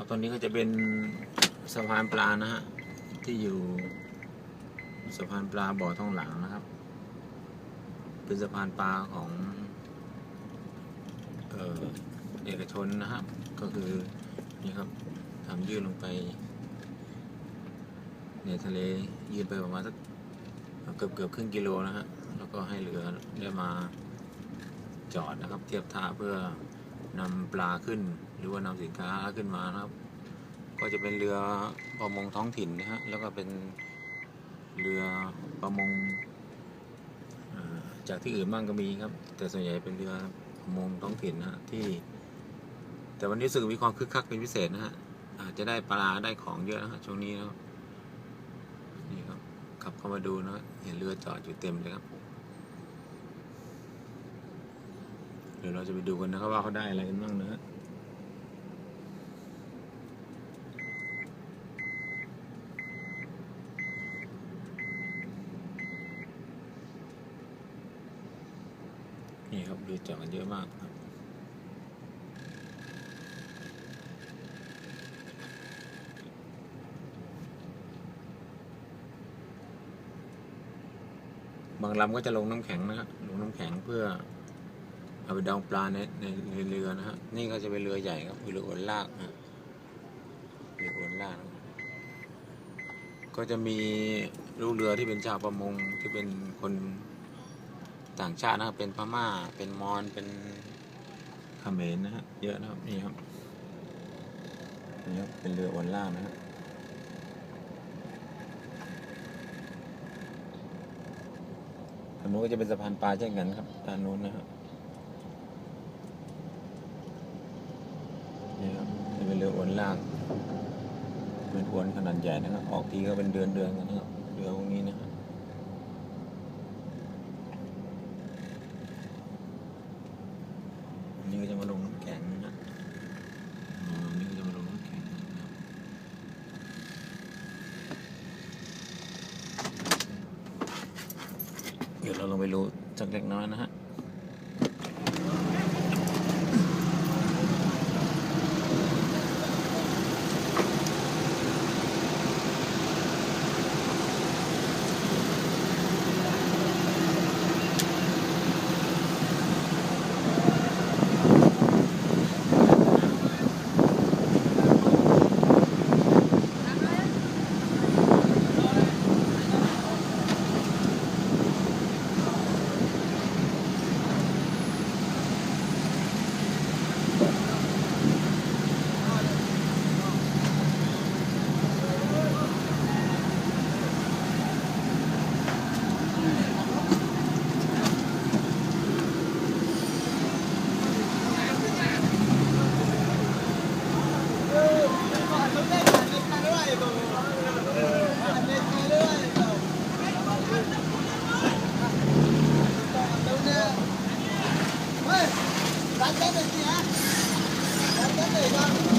ครับตอนนี้ก็จะเป็นสะพานปลานะฮะที่อยู่สะพานปลาบ่อทองหลังนะครับ เป็นสะพานปลาของเออเอกชนนะครับ ก็คือนี่ครับทำยื่นลงไปในทะเลยืนไปประมาณสักเกือบเกือบครึ่งกิโลนะฮะแล้วก็ให้เรือได้มาจอดนะครับ เทียบท่าเพื่อ นำปลาขึ้น หรือว่านำสินค้าขึ้นมานะครับ ก็จะเป็นเรือประมงท้องถิ่นนะฮะแล้วก็เป็นเรือประมงจากที่อื่นบ้างก็มีครับ แต่ส่วนใหญ่เป็นเรือประมงท้องถิ่นนะฮะที่ แต่วันนี้รู้สึกมีความคึกคักเป็นพิเศษนะฮะอาจจะได้ปลาได้ของเยอะนะฮะช่วงนี้นะครับนี่ครับขับเข้ามาดูนะเห็นเรือจอดอยู่เต็มเลยครับ เดี๋ยวเราจะไปดูกันนะครับว่าเขาได้อะไรกันบ้างนะฮะนี่ครับเรือจอดกันเยอะมากครับบางลำก็จะลงน้ำแข็งนะครับลงน้ำแข็งเพื่อ เอาไปดองปลาในในในเรือนะฮะ นี่ก็จะเป็นเรือใหญ่ครับคือเรืออวนลากนะฮะเรืออวนลาก ก็จะมีลูกเรือที่เป็นชาวประมงที่เป็นคนต่างชาตินะครับเป็นพม่า เป็นมอญ เป็นเขมรนะฮะ เยอะนะครับนี่ครับ นี่ครับ เป็นเรืออวนลากนะฮะทางนู้นก็จะเป็นสะพานปลาเช่นกันครับด้านนู้นนะครับนี่ครับนี่เป็ นเรืออวนลากเป็นอวนขนาดใหญ่นะครับ ออกทีก็เป็นเดือนเดือนๆกันนะครับเรือพวกนี้นะครับนี่ก็จะมาลงน้ำแข็งนะฮะอ๋ออันนี่ก็จะมาลงน้ำแข็งนะครับเดี๋ยวเราลงไปรู้สักเล็กน้อยนะฮะ 等等这个。